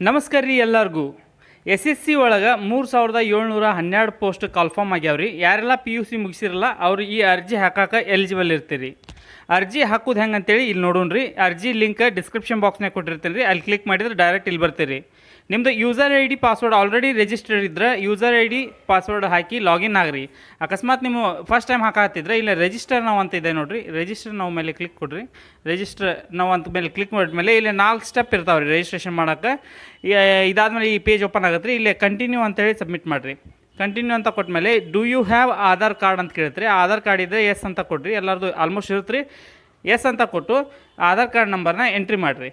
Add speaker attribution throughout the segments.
Speaker 1: ನಮಸ್ಕಾರ ರೀ ಎಲ್ಲರಿಗೂ. ಎಸ್ ಎಸ್ ಸಿ ಒಳಗೆ ಮೂರು ಸಾವಿರದ ಏಳ್ನೂರ ಹನ್ನೆರಡು ಪೋಸ್ಟ್ ಕಾಲ್ಫಾರ್ಮ್ ಆಗ್ಯಾವ ರೀ ಯಾರೆಲ್ಲ ಪಿ ಯು ಸಿ ಮುಗಿಸಿರಲ್ಲ, ಅವ್ರು ಈ ಅರ್ಜಿ ಹಾಕಾಕ ಎಲಿಜಿಬಲ್ ಇರ್ತೀರಿ. ಅರ್ಜಿ ಹಾಕೋದು ಹೆಂಗೆ ಅಂತೇಳಿ ಇಲ್ಲಿ ನೋಡೋಣ ರೀ ಅರ್ಜಿ ಲಿಂಕ್ ಡಿಸ್ಕ್ರಿಪ್ಷನ್ ಬಾಕ್ಸ್ನಾಗ ಕೊಟ್ಟಿರ್ತೀನಿ ರೀ ಅಲ್ಲಿ ಕ್ಲಿಕ್ ಮಾಡಿದ್ರೆ ಡೈರೆಕ್ಟ್ ಇಲ್ಲಿ ಬರ್ತೀರಿ. ನಿಮ್ಮದು user I D password already register ಇದ್ದರೆ ಯೂಸರ್ ಐ ಡಿ ಪಾಸ್ವರ್ಡ್ ಹಾಕಿ ಲಾಗಿನ್ ಆಗ್ರಿ. ಅಕಸ್ಮಾತ್ ನೀವು ಫಸ್ಟ್ ಟೈಮ್ ಹಾಕಾತಿದ್ರೆ ಇಲ್ಲ ರಿಜಿಸ್ಟರ್ ನಾವು ಅಂತ ಇದೆ ನೋಡಿರಿ. ರಿಜಿಸ್ಟರ್ ನಾವು ಮೇಲೆ ಕ್ಲಿಕ್ ಕೊಡ್ರಿ. ರಿಜಿಸ್ಟರ್ ನಾವು ಅಂತ ಮೇಲೆ ಕ್ಲಿಕ್ ಮಾಡಿದ್ಮೇಲೆ ಇಲ್ಲಿ ನಾಲ್ಕು ಸ್ಟೆಪ್ ಇರ್ತಾವೆ ರೀ ರಿಜಿಸ್ಟ್ರೇಷನ್ ಮಾಡೋಕ್ಕೆ ಇದಾದಮೇಲೆ ಈ ಪೇಜ್ ಓಪನ್ ಆಗುತ್ತೆ ರೀ ಇಲ್ಲಿ ಕಂಟಿನ್ಯೂ ಅಂತೇಳಿ ಸಬ್ಮಿಟ್ ಮಾಡಿರಿ. ಕಂಟಿನ್ಯೂ ಅಂತ ಕೊಟ್ಮೇಲೆ do you have Aadhaar card ಅಂತ ಕೇಳ್ತೀರಿ. ಆಧಾರ್ ಕಾರ್ಡ್ ಇದ್ದರೆ ಎಸ್ ಅಂತ ಕೊಡ್ರಿ ಎಲ್ಲರದು ಆಲ್ಮೋಸ್ಟ್ ಇರುತ್ತೆ ರೀ ಎಸ್ ಅಂತ ಕೊಟ್ಟು ಆಧಾರ್ ಕಾರ್ಡ್ ನಂಬರ್ನ ಎಂಟ್ರಿ ಮಾಡಿರಿ.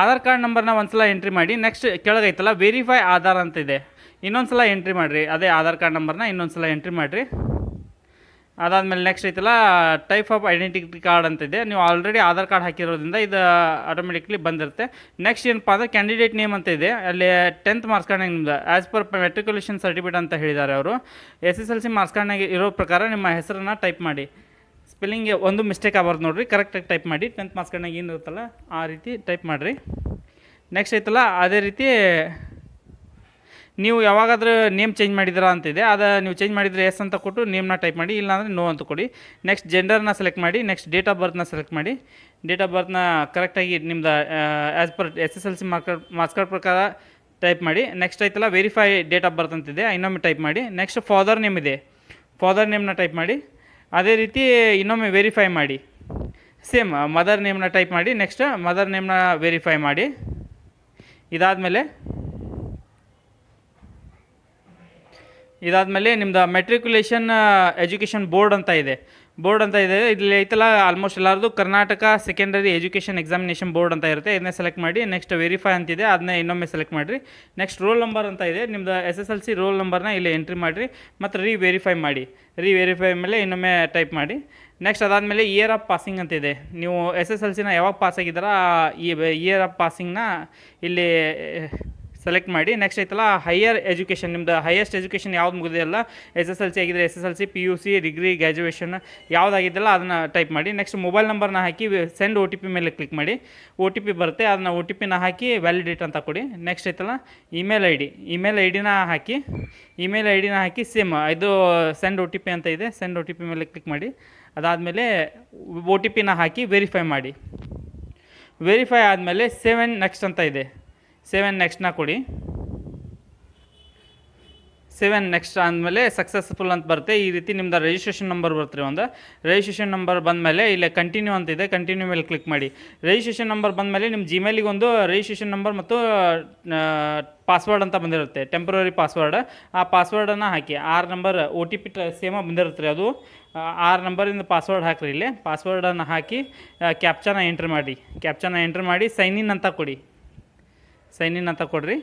Speaker 1: ಆಧಾರ್ ಕಾರ್ಡ್ ನಂಬರ್ನ ಒಂದ್ಸಲ ಎಂಟ್ರಿ ಮಾಡಿ ನೆಕ್ಸ್ಟ್ ಕೆಳಗೈತಲ್ಲ ವೆರಿಫೈ ಆಧಾರ್ ಅಂತ ಇದೆ. ಇನ್ನೊಂದು ಸಲ ಎಂಟ್ರಿ ಮಾಡಿರಿ, ಅದೇ ಆಧಾರ್ ಕಾರ್ಡ್ ನಂಬರ್ನ ಇನ್ನೊಂದು ಸಲ ಎಂಟ್ರಿ ಮಾಡಿರಿ. ಅದಾದಮೇಲೆ ನೆಕ್ಸ್ಟ್ ಐತಲ್ಲ ಟೈಪ್ ಆಫ್ ಐಡೆಂಟಿಟಿ ಕಾರ್ಡ್ ಅಂತ ಇದೆ. ನೀವು ಆಲ್ರೆಡಿ ಆಧಾರ್ ಕಾರ್ಡ್ ಹಾಕಿರೋದ್ರಿಂದ ಇದು ಆಟೋಮೆಟಿಕ್ಲಿ ಬಂದಿರುತ್ತೆ. ನೆಕ್ಸ್ಟ್ ಏನಪ್ಪ ಅಂದರೆ ಕ್ಯಾಂಡಿಡೇಟ್ ನೇಮ್ ಅಂತ ಇದೆ. ಅಲ್ಲಿ ಟೆಂತ್ ಮಾರ್ಕ್ಸ್ ಕಾರ್ಡ್ನಾಗ ನಿಮ್ದು ಆ್ಯಸ್ ಪರ್ ಮೆಟ್ರಿಕ್ಯುಲೇಷನ್ ಸರ್ಟಿಫಿಕೇಟ್ ಅಂತ ಹೇಳಿದ್ದಾರೆ ಅವರು. S S L C marks ಕಾರ್ಡ್ನಾಗ ಇರೋ ಪ್ರಕಾರ ನಿಮ್ಮ ಹೆಸರನ್ನು ಟೈಪ್ ಮಾಡಿ. ಸ್ಪೆಲ್ಲಿಂಗ್ ಒಂದು ಮಿಸ್ಟೇಕ್ ಆಗ್ಬಾರ್ದು ನೋಡಿರಿ. ಕರೆಕ್ಟಾಗಿ ಟೈಪ್ ಮಾಡಿ ಟೆಂತ್ ಮಾರ್ಕ್ಸ್ ಏನು ಇರುತ್ತಲ್ಲ, ಆ ರೀತಿ ಟೈಪ್ ಮಾಡಿರಿ. ನೆಕ್ಸ್ಟ್ ಐತಲ್ಲ, ಅದೇ ರೀತಿ ನೀವು ಯಾವಾಗಾದರೂ ನೇಮ್ ಚೇಂಜ್ ಮಾಡಿದ್ದೀರಾ ಅಂತಿದೆ ಅದು ನೀವು ಚೇಂಜ್ ಮಾಡಿದರೆ ಎಸ್ ಅಂತ ಕೊಟ್ಟು ನೇಮ್ನ ಟೈಪ್ ಮಾಡಿ, ಇಲ್ಲಾಂದರೆ ನೋ ಅಂತ ಕೊಡಿ. ನೆಕ್ಸ್ಟ್ ಜೆಂಡರ್ನ ಸೆಲೆಕ್ಟ್ ಮಾಡಿ ನೆಕ್ಸ್ಟ್ ಡೇಟ್ ಆಫ್ ಬರ್ತ್ನ ಸೆಲೆಕ್ಟ್ ಮಾಡಿ. ಡೇಟ್ ಆಫ್ ಬರ್ತ್ನ ಕರೆಕ್ಟಾಗಿ ನಿಮ್ದು as per S S L C mark marks card ಪ್ರಕಾರ ಟೈಪ್ ಮಾಡಿ. ನೆಕ್ಸ್ಟ್ ಐತಲ್ಲ ವೆರಿಫೈ ಡೇಟ್ ಆಫ್ ಬರ್ತ್ ಅಂತಿದೆ ಇನ್ನೊಮ್ಮೆ ಟೈಪ್ ಮಾಡಿ. ನೆಕ್ಸ್ಟ್ ಫಾದರ್ ನೇಮ್ ಇದೆ. ಫಾದರ್ ನೇಮ್ನ ಟೈಪ್ ಮಾಡಿ. ಅದೇ ರೀತಿ ಇನ್ನೊಮ್ಮೆ ವೆರಿಫೈ ಮಾಡಿ. ಸೇಮ್ ಮದರ್ ನೇಮ್ನ ಟೈಪ್ ಮಾಡಿ ನೆಕ್ಸ್ಟ್ ಮದರ್ ನೇಮ್ನ ವೆರಿಫೈ ಮಾಡಿ. ಇದಾದಮೇಲೆ ಇದಾದಮೇಲೆ ನಿಮ್ಮದು ಮೆಟ್ರಿಕ್ಯುಲೇಷನ್ ಎಜುಕೇಷನ್ ಬೋರ್ಡ್ ಅಂತ ಇದೆ. ಬೋರ್ಡ್ ಅಂತ ಇದೆ. ಇಲ್ಲಿ ಐತಲ್ಲ ಆಲ್ಮೋಸ್ಟ್ ಎಲ್ಲರದು Karnataka secondary education examination board ಅಂತ ಇರುತ್ತೆ. ಇದನ್ನೇ ಸೆಲೆಕ್ಟ್ ಮಾಡಿ ನೆಕ್ಸ್ಟ್ ವೆರಿಫೈ ಅಂತಿದೆ. ಅದನ್ನ ಇನ್ನೊಮ್ಮೆ ಸೆಲೆಕ್ಟ್ ಮಾಡಿರಿ. ನೆಕ್ಸ್ಟ್ ರೋಲ್ ನಂಬರ್ ಅಂತ ಇದೆ. ನಿಮ್ದು S S L C roll ನಂಬರ್ನ ಇಲ್ಲಿ ಎಂಟ್ರಿ ಮಾಡಿರಿ. ಮತ್ತು ರೀ ವೆರಿಫೈ ಮಾಡಿ. ರೀ ವೆರಿಫೈ ಮೇಲೆ ಇನ್ನೊಮ್ಮೆ ಟೈಪ್ ಮಾಡಿ. ನೆಕ್ಸ್ಟ್ ಅದಾದಮೇಲೆ ಇಯರ್ ಆಫ್ ಪಾಸಿಂಗ್ ಅಂತ ಇದೆ. ನೀವು ಎಸ್ ಎಸ್ ಎಲ್ ಸಿನ ಯಾವಾಗ ಪಾಸ್ ಆಗಿದ್ದೀರಾ ಈ ಇಯರ್ ಆಫ್ ಪಾಸಿಂಗ್ನ ಇಲ್ಲಿ ಸೆಲೆಕ್ಟ್ ಮಾಡಿ. ನೆಕ್ಸ್ಟ್ ಐತಲ್ಲ ಹೈಯರ್ ಎಜುಕೇಷನ್ ನಿಮ್ದು ಹೈಯೆಸ್ಟ್ ಎಜುಕೇಷನ್ ಯಾವ್ದು ಮುಗಿದೆಯಲ್ಲ ಎಸ್ ಎಸ್ ಎಲ್ ಸಿ ಆಗಿದ್ರೆ S S L C P U C degree graduation ಯಾವುದಾಗಿದ್ದಲ್ಲ ಅದನ್ನು ಟೈಪ್ ಮಾಡಿ. ನೆಕ್ಸ್ಟ್ ಮೊಬೈಲ್ ನಂಬರ್ನ ಹಾಕಿ ಸೆಂಡ್ ಒ ಟಿ ಪಿ ಮೇಲೆ ಕ್ಲಿಕ್ ಮಾಡಿ. ಒ ಟಿ ಪಿ ಬರುತ್ತೆ, ಅದನ್ನ ಒ ಟಿ ಪಿನ ಹಾಕಿ ವ್ಯಾಲಿಡೇಟ್ ಅಂತ ಕೊಡಿ. ನೆಕ್ಸ್ಟ್ ಐತಲ್ಲ email I D email I ಡಿನ ಹಾಕಿ ಇಮೇಲ್ ಐ ಡಿನ ಹಾಕಿ ಸೇಮ್ ಇದು ಸೆಂಡ್ ಒ ಟಿ ಪಿ ಅಂತ ಇದೆ. ಸೆಂಡ್ ಒ ಟಿ ಪಿ ಮೇಲೆ ಕ್ಲಿಕ್ ಮಾಡಿ. ಅದಾದಮೇಲೆ ಒ ಟಿ ಪಿನ ಹಾಕಿ ವೆರಿಫೈ ಮಾಡಿ. ವೆರಿಫೈ ಆದಮೇಲೆ ಸೆವೆನ್ ನೆಕ್ಸ್ಟ್ ಅಂತ ಇದೆ. ಸೆವೆನ್ ನೆಕ್ಸ್ಟ್ನ ಕೊಡಿ. ಸೆವೆನ್ ನೆಕ್ಸ್ಟ್ ಆದಮೇಲೆ ಸಕ್ಸಸ್ಫುಲ್ ಅಂತ ಬರುತ್ತೆ. ಈ ರೀತಿ ನಿಮ್ದು ರಿಜಿಸ್ಟ್ರೇಷನ್ ನಂಬರ್ ಬರುತ್ತೆ ಒಂದು. ರಿಜಿಸ್ಟ್ರೇಷನ್ ನಂಬರ್ ಬಂದಮೇಲೆ ಇಲ್ಲೇ ಕಂಟಿನ್ಯೂ ಅಂತ ಇದೆ. ಕಂಟಿನ್ಯೂ ಮೇಲೆ ಕ್ಲಿಕ್ ಮಾಡಿ. ರಿಜಿಸ್ಟ್ರೇಷನ್ ನಂಬರ್ ಬಂದಮೇಲೆ ನಿಮ್ಮ ಜಿಮೇಲಿಗೆ ಒಂದು ರಿಜಿಸ್ಟ್ರೇಷನ್ ನಂಬರ್ ಮತ್ತು ಪಾಸ್ವರ್ಡ್ ಅಂತ ಬಂದಿರುತ್ತೆ. ಟೆಂಪ್ರರಿ ಪಾಸ್ವರ್ಡ್ ಆ ಪಾಸ್ವರ್ಡನ್ನು ಹಾಕಿ. ಆರು number O T P same ಬಂದಿರುತ್ತೆ ರೀ ಅದು. ಆರು ನಂಬರಿಂದ ಪಾಸ್ವರ್ಡ್ ಹಾಕಿರಿ ಇಲ್ಲಿ. ಪಾಸ್ವರ್ಡನ್ನು ಹಾಕಿ ಕ್ಯಾಪ್ಚನ ಎಂಟ್ರ್ ಮಾಡಿ. ಕ್ಯಾಪ್ಚನ ಎಂಟ್ರ್ ಮಾಡಿ ಸೈನ್ ಇನ್ ಅಂತ ಕೊಡಿ. ಸೈನ್ ಇನ್ ಅಂತ ಕೊಡ್ರಿ.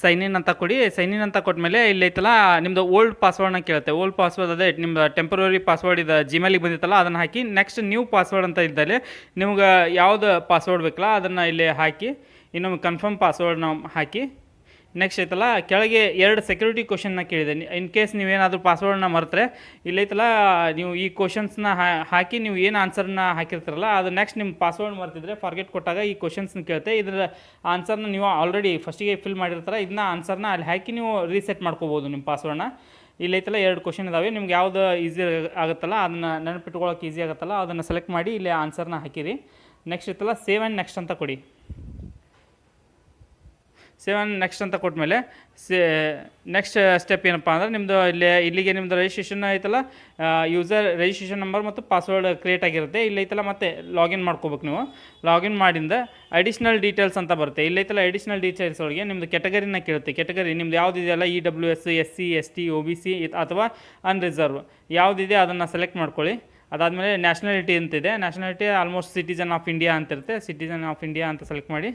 Speaker 1: ಸೈನ್ ಇನ್ ಅಂತ ಕೊಡಿ. ಸೈನ್ ಇನ್ ಅಂತ ಕೊಟ್ಟಮೇಲೆ ಇಲ್ಲಿ ಐತಲ್ಲ ನಿಮ್ಮದು ಓಲ್ಡ್ ಪಾಸ್ವರ್ಡ್ನ ಕೇಳುತ್ತೆ. ಓಲ್ಡ್ ಪಾಸ್ವರ್ಡ್ ಅದೇ ನಿಮ್ಮ ಟೆಂಪ್ರರಿ ಪಾಸ್ವರ್ಡ್ ಇದು ಜಿಮೇಲಿಗೆ ಬಂದಿತ್ತಲ್ಲ, ಅದನ್ನು ಹಾಕಿ ನೆಕ್ಸ್ಟ್ ನ್ಯೂ ಪಾಸ್ವರ್ಡ್ ಅಂತ ಇದ್ದಲ್ಲಿ ನಿಮ್ಗೆ ಯಾವುದು ಪಾಸ್ವರ್ಡ್ ಬೇಕಲ್ಲ, ಅದನ್ನು ಇಲ್ಲಿ ಹಾಕಿ, ಇನ್ನೊಮ್ಮೆ ಕನ್ಫರ್ಮ್ ಪಾಸ್ವರ್ಡ್ನ ಹಾಕಿ. ನೆಕ್ಸ್ಟ್ ಐತಲ್ಲ, ಕೆಳಗೆ ಎರಡು ಸೆಕ್ಯೂರಿಟಿ ಕ್ವಶನ್ನ ಕೇಳಿದೆ. ಇನ್ ಕೇಸ್ ನೀವೇನಾದರೂ ಪಾಸ್ವರ್ಡ್ನ ಮರೆತರೆ ಇಲ್ಲೈತಲ್ಲ ನೀವು ಈ ಕ್ವಶನ್ಸ್ನ ಹಾಕಿ ನೀವು ಏನು ಆನ್ಸರ್ನ ಹಾಕಿರ್ತೀರಲ್ಲ, ಅದು ನೆಕ್ಸ್ಟ್ ನಿಮ್ಮ ಪಾಸ್ವರ್ಡ್ ಮರ್ತಿದ್ರೆ ಫಾರ್ಗೆಟ್ ಕೊಟ್ಟಾಗ ಈ ಕ್ವಶನ್ಸ್ನ ಕೇಳುತ್ತೆ. ಇದರ ಆನ್ಸರ್ನ ನೀವು ಆಲ್ರೆಡಿ ಫಸ್ಟಿಗೆ ಫಿಲ್ ಮಾಡಿರ್ತಾರೆ ಇದನ್ನ ಆನ್ಸರ್ನ ಅಲ್ಲಿ ಹಾಕಿ ನೀವು ರೀಸೆಟ್ ಮಾಡ್ಕೋಬೋದು ನಿಮ್ಮ ಪಾಸ್ವರ್ಡ್ನ ಇಲ್ಲೈತಲ್ಲ ಎರಡು ಕ್ವಶನ್ ಇದಾವೆ. ನಿಮ್ಗೆ ಯಾವ್ದು ಈಸಿ ಆಗುತ್ತಲ್ಲ, ಅದನ್ನು ನೆನಪಿಟ್ಕೊಳ್ಳೋಕೆ ಈಸಿ ಆಗುತ್ತಲ್ಲ, ಅದನ್ನು ಸೆಲೆಕ್ಟ್ ಮಾಡಿ ಇಲ್ಲಿ ಆನ್ಸರ್ನ ಹಾಕಿರಿ. ನೆಕ್ಸ್ಟ್ ಇತ್ತಲ್ಲ ಸೇವ್ ಆ್ಯಂಡ್ ನೆಕ್ಸ್ಟ್ ಅಂತ ಕೊಡಿ. ಸೆವೆನ್ ನೆಕ್ಸ್ಟ್ ಅಂತ ಕೊಟ್ಮೇಲೆ ಸೇ ನೆಕ್ಸ್ಟ್ ಸ್ಟೆಪ್ ಏನಪ್ಪ ಅಂದ್ರೆ ನಿಮ್ಮದು ಇಲ್ಲಿ, ಇಲ್ಲಿಗೆ ನಿಮ್ಮದು ರಿಜಿಸ್ಟ್ರೇಷನ್ ಐತಲ್ಲ ಯೂಸರ್ ರಿಜಿಸ್ಟ್ರೇಷನ್ ನಂಬರ್ ಮತ್ತು ಪಾಸ್ವರ್ಡ್ ಕ್ರಿಯೇಟ್ ಆಗಿರುತ್ತೆ. ಇಲ್ಲಿ ಐತಲ್ಲ ಮತ್ತೆ ಲಾಗಿನ್ ಮಾಡ್ಕೋಬೇಕು ನೀವು. ಲಾಗಿನ್ ಮಾಡಿಂದ ಅಡಿಷ್ನಲ್ ಡೀಟೇಲ್ಸ್ ಅಂತ ಬರುತ್ತೆ. ಇಲ್ಲಿ ಐತಲ್ಲ ಅಡಿಷ್ನಲ್ ಡೀಟೇಲ್ಸ್ ಒಳಗೆ ನಿಮ್ಮದು ಕೆಟಗರಿನ ಕೇಳುತ್ತೆ. ಕೆಟಗರಿ ನಿಮ್ದು ಯಾವುದಿದೆಯಲ್ಲ E W S S C S T O B C ಅಥವಾ ಅನ್ರಿಸರ್ವ್ ಯಾವುದಿದೆ ಅದನ್ನು ಸೆಲೆಕ್ಟ್ ಮಾಡ್ಕೊಳ್ಳಿ. ಅದಾದಮೇಲೆ ನ್ಯಾಷನಾಲಿಟಿ ಅಂತಿದೆ. Nationality almost citizen of India ಅಂತಿರುತ್ತೆ. ಸಿಟಿಜನ್ ಆಫ್ ಇಂಡಿಯಾ ಅಂತ ಸೆಲೆಕ್ಟ್ ಮಾಡಿ.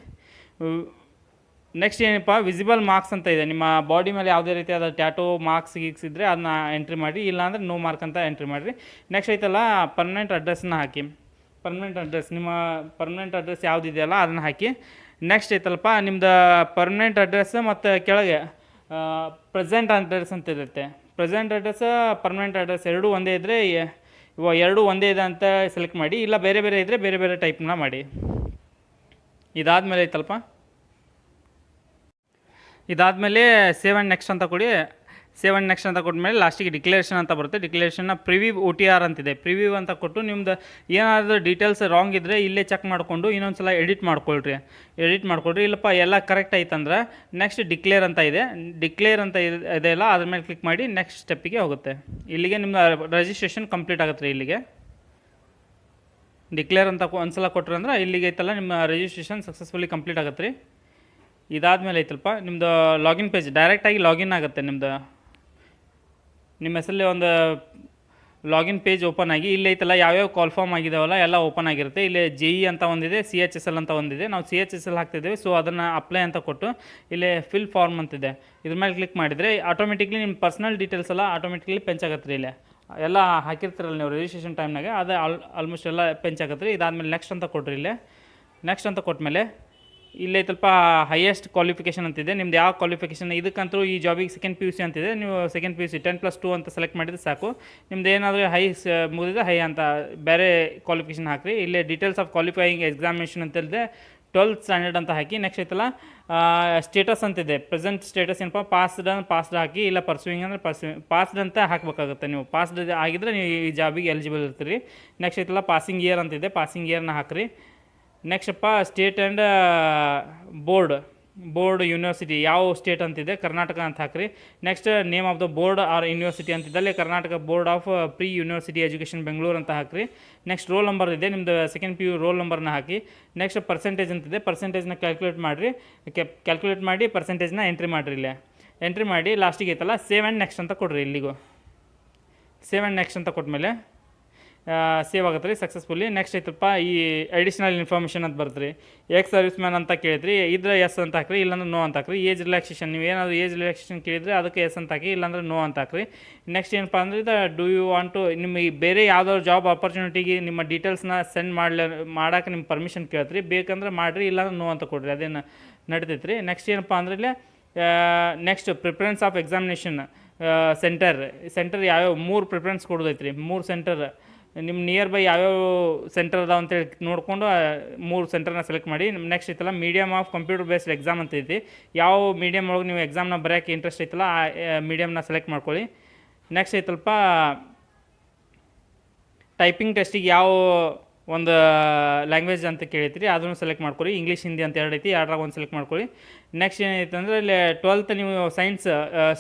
Speaker 1: ನೆಕ್ಸ್ಟ್ ಏನಪ್ಪ? ವಿಸಿಬಲ್ ಮಾರ್ಕ್ಸ್ ಅಂತ ಇದೆ. ನಿಮ್ಮ ಬಾಡಿ ಮೇಲೆ ಯಾವುದೇ ರೀತಿಯಾದ ಟ್ಯಾಟೋ ಮಾರ್ಕ್ಸ್ ಗೀಕ್ಸ್ ಇದ್ದರೆ ಅದನ್ನ ಎಂಟ್ರಿ ಮಾಡಿ, ಇಲ್ಲಾಂದರೆ ನೋ ಮಾರ್ಕ್ ಅಂತ ಎಂಟ್ರಿ ಮಾಡಿರಿ. ನೆಕ್ಸ್ಟ್ ಐತಲ್ಲ ಪರ್ಮನೆಂಟ್ ಅಡ್ರೆಸ್ನ ಹಾಕಿ. ಪರ್ಮನೆಂಟ್ ಅಡ್ರೆಸ್ ನಿಮ್ಮ ಪರ್ಮನೆಂಟ್ ಅಡ್ರೆಸ್ ಯಾವುದಿದೆಯಲ್ಲ, ಅದನ್ನು ಹಾಕಿ. ನೆಕ್ಸ್ಟ್ ಐತಲ್ಲಪ್ಪ, ನಿಮ್ದು ಪರ್ಮನೆಂಟ್ ಅಡ್ರೆಸ್ ಮತ್ತು ಕೆಳಗೆ ಪ್ರೆಸೆಂಟ್ ಅಡ್ರೆಸ್ ಅಂತ ಇರುತ್ತೆ. ಪ್ರೆಸೆಂಟ್ ಅಡ್ರೆಸ್ ಪರ್ಮನೆಂಟ್ ಅಡ್ರೆಸ್ ಎರಡೂ ಒಂದೇ ಇದ್ದರೆ ಇವಾಗ ಎರಡೂ ಒಂದೇ ಇದೆ ಅಂತ ಸೆಲೆಕ್ಟ್ ಮಾಡಿ, ಇಲ್ಲ ಬೇರೆ ಬೇರೆ ಇದ್ದರೆ ಬೇರೆ ಬೇರೆ ಟೈಪ್ನ ಮಾಡಿ. ಇದಾದ ಮೇಲೆ ಐತಲ್ಪ ಇದಾದಮೇಲೆ ಸೇವ್ ಆ್ಯಂಡ್ ನೆಕ್ಸ್ಟ್ ಅಂತ ಕೊಡಿ. ಸೇವ್ ಆ್ಯಂಡ್ ನೆಕ್ಸ್ಟ್ ಅಂತ ಕೊಟ್ಮೇಲೆ ಲಾಸ್ಟಿಗೆ ಡಿಕ್ಲೇರೇಷನ್ ಅಂತ ಬರುತ್ತೆ. ಡಿಕ್ಲೇರೇಷನ್ನ ಪ್ರಿವ್ಯೂ ಒ ಟಿ ಆರ್ ಅಂತಿದೆ. ಪ್ರಿವ್ಯೂ ಅಂತ ಕೊಟ್ಟು ನಿಮ್ದು ಏನಾದರೂ ಡೀಟೇಲ್ಸ್ ರಾಂಗ್ ಇದ್ದರೆ ಇಲ್ಲೇ ಚೆಕ್ ಮಾಡಿಕೊಂಡು ಇನ್ನೊಂದು ಸಲ ಎಡಿಟ್ ಮಾಡ್ಕೊಳ್ರಿ. ಎಡಿಟ್ ಮಾಡ್ಕೊಳ್ರಿ. ಇಲ್ಲಪ್ಪ, ಎಲ್ಲ ಕರೆಕ್ಟ್ ಆಯ್ತಂದ್ರೆ ನೆಕ್ಸ್ಟ್ ಡಿಕ್ಲೇರ್ ಅಂತ ಇದೆ. ಡಿಕ್ಲೇರ್ ಅಂತ ಇದೆ ಇದೆಲ್ಲ ಅದ್ರ ಮೇಲೆ ಕ್ಲಿಕ್ ಮಾಡಿ ನೆಕ್ಸ್ಟ್ ಸ್ಟೆಪ್ಪಿಗೆ ಹೋಗುತ್ತೆ. ಇಲ್ಲಿಗೆ ನಿಮ್ಮ ರಿಜಿಸ್ಟ್ರೇಷನ್ ಕಂಪ್ಲೀಟ್ ಆಗುತ್ತೆ ಇಲ್ಲಿಗೆ. ಡಿಕ್ಲೇರ್ ಅಂತ ಕೊ- ಒಂದ್ಸಲ ಕೊಟ್ರಂದ್ರೆ ಇಲ್ಲಿಗೆ ಐತಲ್ಲ, ನಿಮ್ಮ ರಿಜಿಸ್ಟ್ರೇಷನ್ ಸಕ್ಸಸ್ಫುಲಿ ಕಂಪ್ಲೀಟ್ ಆಗುತ್ತೆ ರೀ. ಇದಾದ್ಮೇಲೆ ಐತಲ್ಪ? ನಿಮ್ಮದು ಲಾಗಿನ್ ಪೇಜ್ ಡೈರೆಕ್ಟಾಗಿ ಲಾಗಿನ್ ಆಗುತ್ತೆ ನಿಮ್ಮದು ನಿಮ್ಮ ಹೆಸರಲ್ಲಿ ಒಂದು ಲಾಗಿನ್ ಪೇಜ್ ಓಪನ್ ಆಗಿ ಇಲ್ಲಿ ಐತಲ್ಲ, ಯಾವ್ಯಾವ ಕಾಲ್ ಫಾರ್ಮ್ ಆಗಿದಾವಲ್ಲ ಎಲ್ಲ ಓಪನ್ ಆಗಿರುತ್ತೆ. ಇಲ್ಲಿ ಜೆ ಇ ಅಂತ ಒಂದಿದೆ ಸಿ ಎಚ್ ಎಸ್ ಎಲ್ ಅಂತ ಒಂದಿದೆ. ನಾವು ಸಿ ಎಚ್ ಎಸ್ ಎಲ್ ಹಾಕ್ತಿದ್ದೇವೆ ಸೊ ಅದನ್ನು ಅಪ್ಲೈ ಅಂತ ಕೊಟ್ಟು ಇಲ್ಲಿ ಫಿಲ್ ಫಾರ್ಮ್ ಅಂತಿದೆ. ಇದ್ರ ಮೇಲೆ ಕ್ಲಿಕ್ ಮಾಡಿದರೆ ಆಟೋಮೆಟಿಕ್ಲಿ ನಿಮ್ಮ ಪರ್ಸನಲ್ ಡೀಟೇಲ್ಸ್ ಎಲ್ಲ ಆಟೋಮೆಟಿಕ್ಲಿ ಪೆಂಚ್ ಆಗತ್ತೆ ರೀ ಇಲ್ಲಿ. ಎಲ್ಲ ಹಾಕಿರ್ತೀರಲ್ಲ ನೀವು ರಿಜಿಸ್ಟ್ರೇಷನ್ ಟೈಮ್ನಾಗ ಅದು ಆಲ್ ಆಲ್ಮೋಸ್ಟ್ ಎಲ್ಲ ಪೆಂಚ್ ಆಗತ್ತೆ ರೀ ಇದಾದಮೇಲೆ ನೆಕ್ಸ್ಟ್ ಅಂತ ಕೊಡ್ರಿ ಇಲ್ಲೇ. ನೆಕ್ಸ್ಟ್ ಅಂತ ಕೊಟ್ಮೇಲೆ ಇಲ್ಲಿ ಸ್ವಲ್ಪ ಹೈಯೆಸ್ಟ್ ಕ್ವಾಲಿಫಿಕೇಷನ್ ಅಂತಿದೆ. ನಿಮ್ದು ಯಾವ ಕ್ವಾಲಿಫಿಕೇಷನ್ ಇದಕ್ಕಂತೂ ಈ ಜಾಬಿಗೆ ಸೆಕೆಂಡ್ ಪಿ ಯು ಸಿ ಅಂತಿದೆ. ನೀವು second P U C ten plus two ಅಂತ ಸೆಲೆಕ್ಟ್ ಮಾಡಿದರೆ ಸಾಕು. ನಿಮ್ದು ಏನಾದರೂ ಹೈ ಮುಗಿದ್ರೆ ಹೈ ಅಂತ ಬೇರೆ ಕ್ವಾಲಿಫಿಕೇಷನ್ ಹಾಕಿರಿ. ಇಲ್ಲಿ ಡೀಟೇಲ್ಸ್ ಆಫ್ ಕ್ವಾಲಿಫೈಯಿಂಗ್ ಎಕ್ಸಾಮಿನೇಷನ್ ಅಂತ ಹೇಳಿದೆ ಟ್ವೆಲ್ತ್ ಸ್ಟ್ಯಾಂಡರ್ಡ್ ಅಂತ ಹಾಕಿ. ನೆಕ್ಸ್ಟ್ ಐತಲ್ಲ ಸ್ಟೇಟಸ್ ಅಂತಿದೆ. ಪ್ರೆಸೆಂಟ್ ಸ್ಟೇಟಸ್ ಏನಪ್ಪ? ಪಾಸ್ಡ್ ಅಂದ್ರೆ ಪಾಸ್ಡ್ ಹಾಕಿ. ಇಲ್ಲ ಪರ್ಸೂಯಿಂಗ್ ಅಂದ್ರೆ ಪರ್ಸೂ ಪಾಸ್ಡ್ ಅಂತ ಹಾಕಬೇಕಾಗುತ್ತೆ ನೀವು. ಪಾಸ್ಡ್ ಆಗಿದ್ರೆ ನೀವು ಈ ಜಾಬಿಗೆ ಎಲಿಜಿಬಲ್ ಇರ್ತೀರಿ. ನೆಕ್ಸ್ಟ್ ಐತಲ್ಲ ಪಾಸಿಂಗ್ ಇಯರ್ ಅಂತಿದೆ. ಪಾಸಿಂಗ್ ಇಯರ್ನ ಹಾಕ್ರಿ. ನೆಕ್ಸ್ಟಪ್ಪ state and board board university ಯಾವ ಸ್ಟೇಟ್ ಅಂತಿದೆ? ಕರ್ನಾಟಕ ಅಂತ ಹಾಕ್ರಿ. Next name of the board or university ಅಂತಿದ್ದಲ್ಲಿ Karnataka board of pre university education Bengaluru ಅಂತ ಹಾಕ್ರಿ. ನೆಕ್ಸ್ಟ್ ರೋಲ್ ನಂಬರ್ ಇದೆ. ನಿಮ್ಮದು ಸೆಕೆಂಡ್ ಪಿ ಯು ರೋಲ್ ನಂಬರ್ನ ಹಾಕಿ. ನೆಕ್ಸ್ಟ್ ಪರ್ಸೆಂಟೇಜ್ ಅಂತಿದೆ. ಪರ್ಸೆಂಟೇಜ್ನ ಕ್ಯಾಲ್ಕುಲೇಟ್ ಮಾಡಿರಿ. ಕ್ಯಾಲ್ಕುಲೇಟ್ ಮಾಡಿ ಪರ್ಸೆಂಟೇಜ್ನ ಎಂಟ್ರಿ ಮಾಡಿರಿ ಇಲ್ಲೇ. ಎಂಟ್ರಿ ಮಾಡಿ ಲಾಸ್ಟಿಗೆ ಐತಲ್ಲ? ಸೇವ್ ಆ್ಯಂಡ್ ನೆಕ್ಸ್ಟ್ ಅಂತ ಕೊಡ್ರಿ ಇಲ್ಲಿಗೂ. ಸೇವ್ ಆ್ಯಂಡ್ ನೆಕ್ಸ್ಟ್ ಅಂತ ಕೊಟ್ಮೇಲೆ. ಸೇವ್ ಆಗುತ್ತೆ ರೀ ಸಕ್ಸಸ್ಫುಲ್ಲಿ ನೆಕ್ಸ್ಟ್ ಐತಪ್ಪ, ಈ ಅಡಿಷನಲ್ ಇನ್ಫಾರ್ಮೇಷನ್ ಅಂತ ಬರುತ್ತೆ ರೀ. ಎಕ್ಸ್ ಸರ್ವಿಸ್ ಮ್ಯಾನ್ ಅಂತ ಕೇಳಿದ್ರಿ, ಇದ್ರೆ ಎಸ್ ಅಂತ ಹಾಕ್ರಿ, ಇಲ್ಲಾಂದ್ರೆ ನೋ ಅಂತ ಹಾಕ್ರಿ. ಏಜ್ ರಿಲ್ಯಾಕ್ಸೇಷನ್ ನೀವು ಏನಾದರೂ ಏಜ್ ರಿಲ್ಯಾಕ್ಸೇಷನ್ ಕೇಳಿದ್ರೆ ಅದಕ್ಕೆ ಎಸ್ ಅಂತ ಹಾಕಿ ಇಲ್ಲಾಂದ್ರೆ ನೋ ಅಂತ ಹಾಕ್ರಿ. ನೆಕ್ಸ್ಟ್ ಏನಪ್ಪ ಅಂದ್ರೆ ಇದು ಡೂ ಯು ವಾಂಟ್ ಟು ನಿಮಗೆ ಬೇರೆ ಯಾವ್ದಾದ್ರು ಜಾಬ್ ಆಪರ್ಚುನಿಟಿಗೆ ನಿಮ್ಮ ಡೀಟೇಲ್ಸ್ನ ಸೆಂಡ್ ಮಾಡ್ಲ, ಮಾಡಕ್ಕೆ ನಿಮ್ಮ ಪರ್ಮಿಷನ್ ಕೇಳ್ತೀರಿ. ಬೇಕಂದ್ರೆ ಮಾಡಿರಿ, ಇಲ್ಲಾಂದ್ರೆ ನೋ ಅಂತ ಕೊಡ್ರಿ. ಅದೇನು ನಡಿತೈತೆ ರೀ. ನೆಕ್ಸ್ಟ್ ಏನಪ್ಪ ಅಂದ್ರೆ next preference of examination centre centre ಯಾವ್ಯಾವ, ಮೂರು ಪ್ರಿಫರೆನ್ಸ್ ಕೊಡೋದೈತ್ರಿ ಮೂರು ಸೆಂಟರ್ ನಿಮ್ಮ ನಿಯರ್ ಬೈ ಯಾವ್ಯಾವ ಸೆಂಟರ್ ಅದಾವ ಅಂತೇಳಿ ನೋಡಿಕೊಂಡು ಮೂರು ಸೆಂಟರ್ನ ಸೆಲೆಕ್ಟ್ ಮಾಡಿ. ನೆಕ್ಸ್ಟ್ ಐತಲ್ಲ medium of computer based exam ಅಂತ ಐತಿ. ಯಾವ ಮೀಡಿಯಮ್ ಒಳಗೆ ನೀವು ಎಕ್ಸಾಮ್ನ ಬರೆಯೋಕ್ಕೆ ಇಂಟ್ರೆಸ್ಟ್ ಐತಲ್ಲ, ಆ ಮೀಡಿಯಮ್ನ ಸೆಲೆಕ್ಟ್ ಮಾಡ್ಕೊಳ್ಳಿ. ನೆಕ್ಸ್ಟ್ ಐತಲ್ಪ ಟೈಪಿಂಗ್ ಟೆಸ್ಟಿಗೆ ಯಾವ ಒಂದು ಲ್ಯಾಂಗ್ವೇಜ್ ಅಂತ ಕೇಳಿತ್ರಿ ಅದನ್ನು ಸೆಲೆಕ್ಟ್ ಮಾಡ್ಕೊಳ್ಳಿ. ಇಂಗ್ಲೀಷ್ ಹಿಂದಿ ಅಂತ ಎರಡು ಐತಿ ಎರಡರಾಗ ಒಂದು ಸೆಲೆಕ್ಟ್ ಮಾಡ್ಕೊಳ್ಳಿ. ನೆಕ್ಸ್ಟ್ ಏನೈತೆ ಅಂದರೆ, ಇಲ್ಲಿ ಟ್ವೆಲ್ತ್ ನೀವು ಸೈನ್ಸ್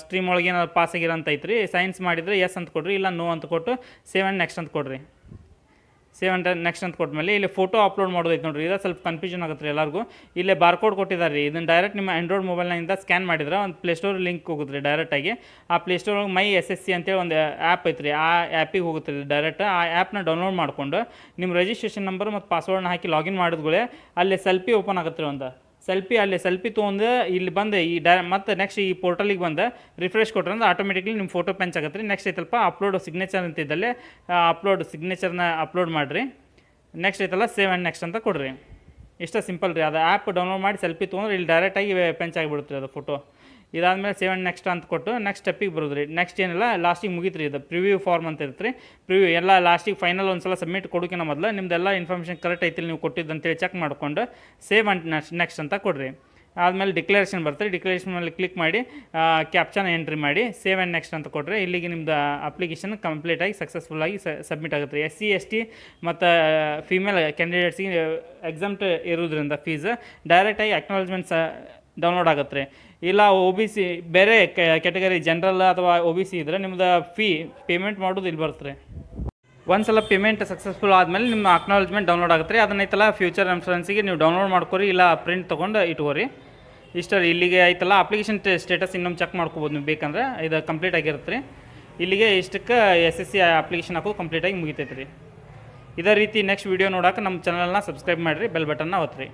Speaker 1: ಸ್ಟ್ರೀಮ್ ಒಳಗೆ ಏನಾದ್ರು ಪಾಸ್ ಆಗಿರೋ ಅಂತ ಐತ್ರಿ ಸೈನ್ಸ್ ಮಾಡಿದರೆ ಎಸ್ ಅಂತ ಕೊಡ್ರಿ, ಇಲ್ಲ ನೋ ಅಂತ ಕೊಟ್ಟು ಸೇವ್ ಆ್ಯಂಡ್ ನೆಕ್ಸ್ಟ್ ಅಂತ ಕೊಡ್ರಿ. ಸೇವ್ ಅಂಡ್ ನೆಕ್ಸ್ಟ್ ಅಂತ ಕೊಟ್ಮೇಲೆ ಇಲ್ಲಿ ಫೋಟೋ ಅಪ್ಲೋಡ್ ಮಾಡೋದೈತೆ ನೋಡಿರಿ. ಇದು ಸ್ವಲ್ಪ ಕನ್ಫ್ಯೂಷನ್ ಆಗುತ್ತೆ ರೀ ಎಲ್ಲರಿಗೂ. ಇಲ್ಲೇ ಬಾರ್ಕೋಡ್ ಕೊಟ್ಟಿದ್ದಾರೆ ರೀ. ಇದನ್ನು ಡೈರೆಕ್ಟ್ ನಿಮ್ಮ ಆ್ಯಂಡ್ರಾಯ್ಡ್ ಮೊಬೈಲ್ನಿಂದ ಸ್ಕ್ಯಾನ್ ಮಾಡಿದ್ರೆ ಒಂದು ಪ್ಲೇಸ್ಟೋರ್ ಲಿಂಕ್ ಹೋಗುತ್ತೆ ರೀ ಡೈರೆಕ್ಟಾಗಿ ಆ Play Store my S S C ಅಂತೇಳಿ ಒಂದು ಆ್ಯಪ್ ಐತ್ರಿ ಆ ಆ್ಯಪಿಗೆ ಹೋಗುತ್ತೆ ರೀ ಡೈರೆಕ್ಟ್ ಆ ಆ್ಯಪ್ನ ಡೌನ್ಲೋಡ್ ಮಾಡಿಕೊಂಡು ನಿಮ್ಮ ರಿಜಿಸ್ಟ್ರೇಷನ್ ನಂಬರ್ ಮತ್ತು ಪಾಸ್ವರ್ಡ್ನ ಹಾಕಿ ಲಾಗಿನ್ ಮಾಡಿದ್ಗಳೇ ಅಲ್ಲಿ ಸೆಲ್ಫಿ ಓಪನ್ ಆಗುತ್ತೆ ರೀ ಒಂದು. ಸೆಲ್ಫಿ ಅಲ್ಲಿ ಸೆಲ್ಫಿ ತೊಗೊಂಡು ಇಲ್ಲಿ ಬಂದು ಈ ಡೈ ಮತ್ತು ನೆಕ್ಸ್ಟ್ ಈ ಪೋರ್ಟಲಿಗೆ ಬಂದು ರಿಫ್ರೆಶ್ ಕೊಟ್ರೆ ಅಂದ್ರೆ ಆಟೋಮೆಟಿಕ್ಲಿ ನಿಮ್ಮ ಫೋಟೋ ಪೆಂಚ್ ಆಗತ್ತೆ ರೀ. ನೆಕ್ಸ್ಟ್ ಐತಲ್ಪ ಅಪ್ಲೋಡ್ ಸಿಗ್ನೇಚರ್ ಅಂತ ಇದ್ದಲ್ಲಿ ಅಪ್ಲೋಡ್ ಸಿಗ್ನೇಚರ್ನ ಅಪ್ಲೋಡ್ ಮಾಡಿರಿ. ನೆಕ್ಸ್ಟ್ ಐತಲ್ಲ ಸೇವ್ ಆ್ಯಂಡ್ ನೆಕ್ಸ್ಟ್ ಅಂತ ಕೊಡ್ರಿ. ಇಷ್ಟ ಸಿಂಪಲ್ ರೀ. ಅದು ಆ್ಯಪ್ ಡೌನ್ಲೋಡ್ ಮಾಡಿ ಸೆಲ್ಫಿ ತೊಗೊಂಡ್ರೆ ಇಲ್ಲಿ ಡೈರೆಕ್ಟಾಗಿ ಪೆಂಚ್ ಆಗಿಬಿಡುತ್ತೆ ಅದು ಫೋಟೋ ಇದಾದಮೇಲೆ ಸೇವ್ ಆ್ಯಂಡ್ ನೆಕ್ಸ್ಟ್ ಅಂತ ಕೊಟ್ಟು ನೆಕ್ಸ್ಟ್ ಸ್ಟೆಪ್ಪಿಗೆ ಬರೋದು ರೀ. ನೆಕ್ಸ್ಟ್ ಏನಿಲ್ಲ ಲಾಸ್ಟಿಗೆ ಮುಗೀತು ರೀ ಇದು. ಪ್ರಿವ್ಯೂ ಫಾರ್ಮ್ ಅಂತ ಇರುತ್ತೆ ರೀ. ಪ್ರಿವ್ಯೂ ಎಲ್ಲ ಲಾಸ್ಟಿಗೆ ಫೈನಲ್ ಒಂದು ಸಲ ಸಬ್ಮಿಟ್ ಕೊಡೋಕಿನ ಮೊದಲು ನಿಮ್ದೆಲ್ಲ ಇನ್ಫಾರ್ಮೇಷನ್ ಕರೆಕ್ಟ್ ಐತಿಲ್ಲ ನೀವು ಕೊಟ್ಟಿದ್ದು ಅಂತೇಳಿ ಚೆಕ್ ಮಾಡಿಕೊಂಡು ಸೇವ್ ಆ್ಯಂಡ್ ನೆಕ್ಸ್ಟ್ ಅಂತ ಕೊಡ್ರಿ. ಆದಮೇಲೆ ಡಿಕ್ಲರೇಷನ್ ಬರ್ತದೆ. ಡಿಕ್ಲರೇಷನ್ ಮೇಲೆ ಕ್ಲಿಕ್ ಮಾಡಿ ಕ್ಯಾಪ್ಚನ್ ಎಂಟ್ರಿ ಮಾಡಿ ಸೇವ್ ಆ್ಯಂಡ್ ನೆಕ್ಸ್ಟ್ ಅಂತ ಕೊಟ್ಟರೆ ಇಲ್ಲಿಗೆ ನಿಮ್ಮದು ಅಪ್ಲಿಕೇಶನ್ ಕಂಪ್ಲೀಟಾಗಿ ಸಕ್ಸಸ್ಫುಲ್ಲಾಗಿ ಸಬ್ಮಿಟ್ ಆಗುತ್ತೆ ಎಸ್ ಸಿ ಎಸ್ ಟಿ ಮತ್ತು ಫಿಮೇಲ್ ಕ್ಯಾಂಡಿಡೇಟ್ಸಿಗೆ ಎಕ್ಸಾಮ್ಟ್ ಇರೋದ್ರಿಂದ ಫೀಸ್ ಡೈರೆಕ್ಟಾಗಿ ಅಕ್ನಾಲಜ್ಮೆಂಟ್ಸ್ ಡೌನ್ಲೋಡ್ ಆಗುತ್ತೆ ಇಲ್ಲ ಒ ಬಿ ಸಿ ಬೇರೆ ಕ್ಯಾಟಗರಿ ಜನರಲ್ ಅಥವಾ ಒ ಬಿ ಸಿ ಇದ್ದರೆ ನಿಮ್ದು ಫೀ ಪೇಮೆಂಟ್ ಮಾಡೋದು ಇಲ್ಲಿ ಬರುತ್ತೆ ಒಂದು ಸಲ ಪೇಮೆಂಟ್ ಸಕ್ಸಸ್ಫುಲ್ ಆದಮೇಲೆ ನಿಮ್ಮ ಅಕ್ನಾಲಜ್ಮೆಂಟ್ ಡೌನ್ಲೋಡ್ ಆಗುತ್ತೆ ರೀ ಅದನ್ನ ಐತಲ್ಲ ಫ್ಯೂಚರ್ ರೆಫರೆನ್ಸಿಗೆ ನೀವು ಡೌನ್ಲೋಡ್ ಮಾಡ್ಕೊರಿ, ಇಲ್ಲ ಪ್ರಿಂಟ್ ತೊಗೊಂಡು ಇಟ್ಕೋರಿ. ರೀ, ಇಲ್ಲಿಗೆ ಐತಲ್ಲ ಅಪ್ಲಿಕೇಶನ್ ಸ್ಟೇಟಸ್ ಇನ್ನೊಂದು ಚೆಕ್ ಮಾಡ್ಕೋಬೋದು ನೀವು ಬೇಕಂದ್ರೆ, ಇದು ಕಂಪ್ಲೀಟ್ ಆಗಿರುತ್ತೆ ಇಲ್ಲಿಗೆ ಇಷ್ಟಕ್ಕೆ ಎಸ್ ಎಸ್ ಸಿ ಅಪ್ಲಿಕೇಶನ್ ಹಾಕೋದು ಕಂಪ್ಲೀಟಾಗಿ ಮುಗಿತೈತೆ ರೀ ಇದೇ ರೀತಿ ನೆಕ್ಸ್ಟ್ ವೀಡಿಯೋ ನೋಡೋಕೆ ನಮ್ಮ ಚಾನಲ್ನ ಸಬ್ಸ್ಕ್ರೈಬ್ ಮಾಡಿರಿ ಬೆಲ್ ಬಟನ್ನ ಒತ್ತಿರಿ